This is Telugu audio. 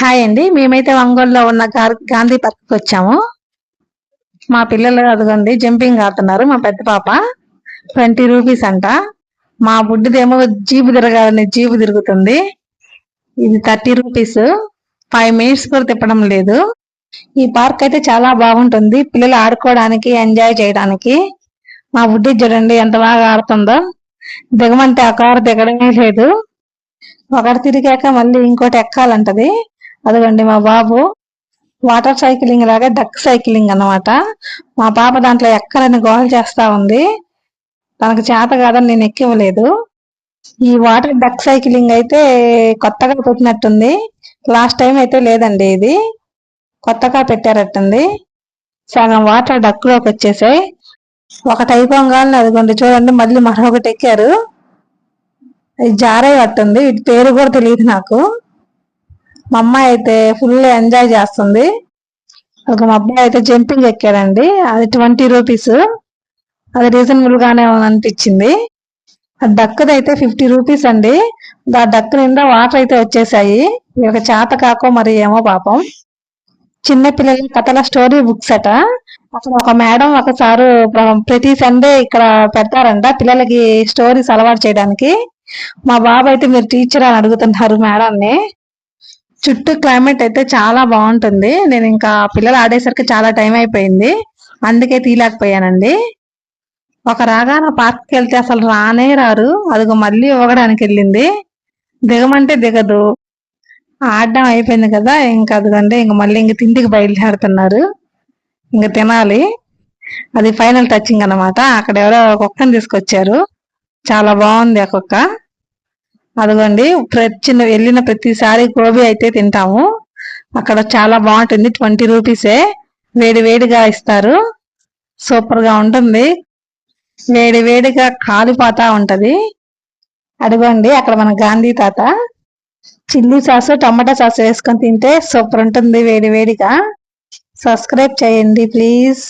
హాయ్ అండి. మేమైతే ఒంగోలులో ఉన్న గార్- గాంధీ పార్క్ వచ్చాము. మా పిల్లలు అదిగోండి జంపింగ్ ఆడుతున్నారు. మా పెద్ద పాప ట్వంటీ రూపీస్ అంట. మా బుడ్డిదేమో జీపు తిరగాలని జీపు తిరుగుతుంది. ఇది థర్టీ రూపీస్. ఫైవ్ మినిట్స్ కూడా తిప్పడం లేదు. ఈ పార్క్ అయితే చాలా బాగుంటుంది. పిల్లలు ఆడుకోవడానికి ఎంజాయ్ చేయడానికి. మా బుడ్డి చూడండి ఎంత బాగా ఆడుతుందో. దిగమంటే ఆ కారు దిగడమే లేదు. ఒకటి తిరిగాక మళ్ళీ ఇంకోటి ఎక్కాలంటది. అదిగోండి మా బాబు వాటర్ సైక్లింగ్ లాగా డక్ సైక్లింగ్ అన్నమాట. మా పాప దాంట్లో ఎక్కలని గోల్ చేస్తా ఉంది. తనకు చేత కాదని నేను ఎక్కివ్వలేదు. ఈ వాటర్ డక్ సైక్లింగ్ అయితే కొత్తగా పెట్టినట్టుంది. లాస్ట్ టైం అయితే లేదండి ఇది. కొత్తగా పెట్టారట్టుంది. సగం వాటర్ డక్లోకి వచ్చేసాయి. ఒకటి అయిపోగానే అదిగోండి చూడండి మళ్ళీ మరొకటి ఎక్కారు. ఇది జారే పట్టుంది వీటి పేరు కూడా తెలియదు నాకు. మా అమ్మాయి అయితే ఫుల్ ఎంజాయ్ చేస్తుంది. ఒక మా అబ్బాయి అయితే జంపింగ్ ఎక్కాడండి. అది ట్వంటీ రూపీస్ అది రీజనబుల్ గానే అనిపించింది. ఆ డక్కుది అయితే ఫిఫ్టీ రూపీస్ అండి. ఆ డక్కు నిండా వాటర్ అయితే వచ్చేసాయి. ఒక చేత కాకో మరి ఏమో పాపం. చిన్న పిల్లల కథల స్టోరీ బుక్స్ అట. అక్కడ ఒక మేడం ఒక సారు ప్రతి సండే ఇక్కడ పెడతారంట పిల్లలకి స్టోరీస్ అలవాటు చేయడానికి. మా బాబు అయితే మీరు టీచర్ అని అడుగుతున్నారు మేడంని. చుట్టూ క్లైమేట్ అయితే చాలా బాగుంటుంది. నేను ఇంకా పిల్లలు ఆడేసరికి చాలా టైం అయిపోయింది. అందుకే తీయలేకపోయానండి. ఒక రాగాన పార్క్కి వెళ్తే అసలు రానే రారు. అదిగో మళ్ళీ ఊగడానికి వెళ్ళింది. దిగమంటే దిగదు. ఆడడం అయిపోయింది కదా ఇంకా అదిగండి ఇంక మళ్ళీ ఇంక తిండికి బయలుదేరుతున్నారు. ఇంక తినాలి. అది ఫైనల్ టచింగ్ అనమాట అక్కడ ఎవరో కుక్కని తీసుకొచ్చారు. చాలా బాగుంది ఆ కుక్క. అదిగోండి ప్రతి చిన్న వెళ్ళిన ప్రతిసారి గోబీ అయితే తింటాము. అక్కడ చాలా బాగుంటుంది ట్వంటీ రూపీసే. వేడి వేడిగా ఇస్తారు. సూపర్గా ఉంటుంది. వేడి వేడిగా కాలిపోతా ఉంటది. అదిగోండి అక్కడ మన గాంధీ తాత చిల్లీ సాస్ టమాటా సాస్ వేసుకొని తింటే సూపర్ ఉంటుంది వేడి వేడిగా. సబ్స్క్రైబ్ చేయండి ప్లీజ్.